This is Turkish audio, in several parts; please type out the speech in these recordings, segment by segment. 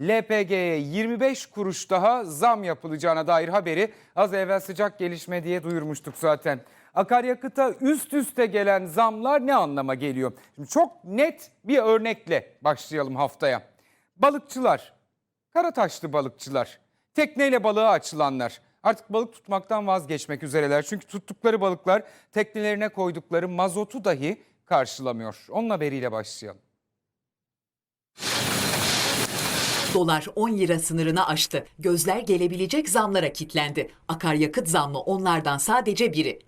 LPG'ye 25 kuruş daha zam yapılacağına dair haberi az evvel sıcak gelişme diye duyurmuştuk zaten. Akaryakıta üst üste gelen zamlar ne anlama geliyor? Şimdi çok net bir örnekle başlayalım haftaya. Balıkçılar, Karataşlı balıkçılar, tekneyle balığa açılanlar artık balık tutmaktan vazgeçmek üzereler. Çünkü tuttukları balıklar teknelerine koydukları mazotu dahi karşılamıyor. Onun haberiyle başlayalım. Dolar 10 lira sınırını aştı. Gözler gelebilecek zamlara kilitlendi. Akaryakıt zammı onlardan sadece biri.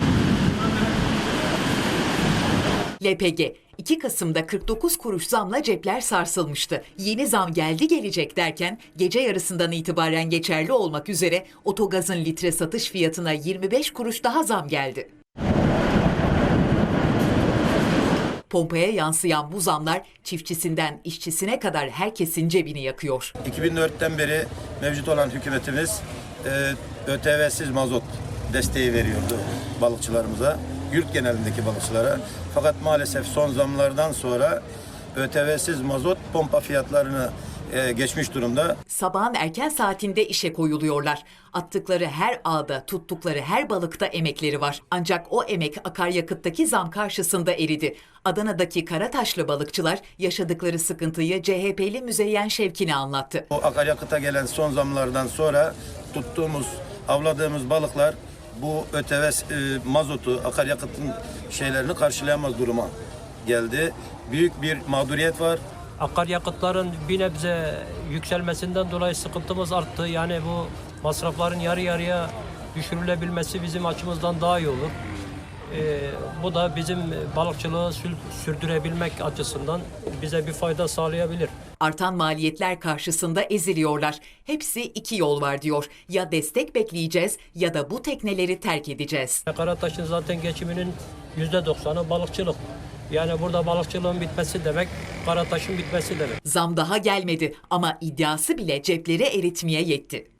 LPG 2 Kasım'da 49 kuruş zamla cepler sarsılmıştı. Yeni zam geldi gelecek derken gece yarısından itibaren geçerli olmak üzere otogazın litre satış fiyatına 25 kuruş daha zam geldi. Pompaya yansıyan bu zamlar çiftçisinden işçisine kadar herkesin cebini yakıyor. 2004'ten beri mevcut olan hükümetimiz e, ÖTV'siz mazot desteği veriyordu balıkçılarımıza, yurt genelindeki balıkçılara. Fakat maalesef son zamlardan sonra ÖTV'siz mazot pompa fiyatlarını e, geçmiş durumda. Sabahın erken saatinde işe koyuluyorlar. Attıkları her ağda, tuttukları her balıkta emekleri var. Ancak o emek akaryakıttaki zam karşısında eridi. Adana'daki Karataşlı balıkçılar yaşadıkları sıkıntıyı CHP'li Müzeyyen Şevkin'e anlattı. Bu akaryakıta gelen son zamlardan sonra tuttuğumuz, avladığımız balıklar bu ÖTV e, mazotu, akaryakıtın şeylerini karşılayamaz duruma geldi. Büyük bir mağduriyet var. Akaryakıtların bir nebze yükselmesinden dolayı sıkıntımız arttı. Yani bu masrafların yarı yarıya düşürülebilmesi bizim açımızdan daha iyi olur. Ee, bu da bizim balıkçılığı sür- sürdürebilmek açısından bize bir fayda sağlayabilir. Artan maliyetler karşısında eziliyorlar. Hepsi iki yol var diyor. Ya destek bekleyeceğiz ya da bu tekneleri terk edeceğiz. Karataş'ın zaten geçiminin yüzde doksanı balıkçılık. Yani burada balıkçılığın bitmesi demek, Karataş'ın bitmesi demek. Zam daha gelmedi ama iddiası bile cepleri eritmeye yetti.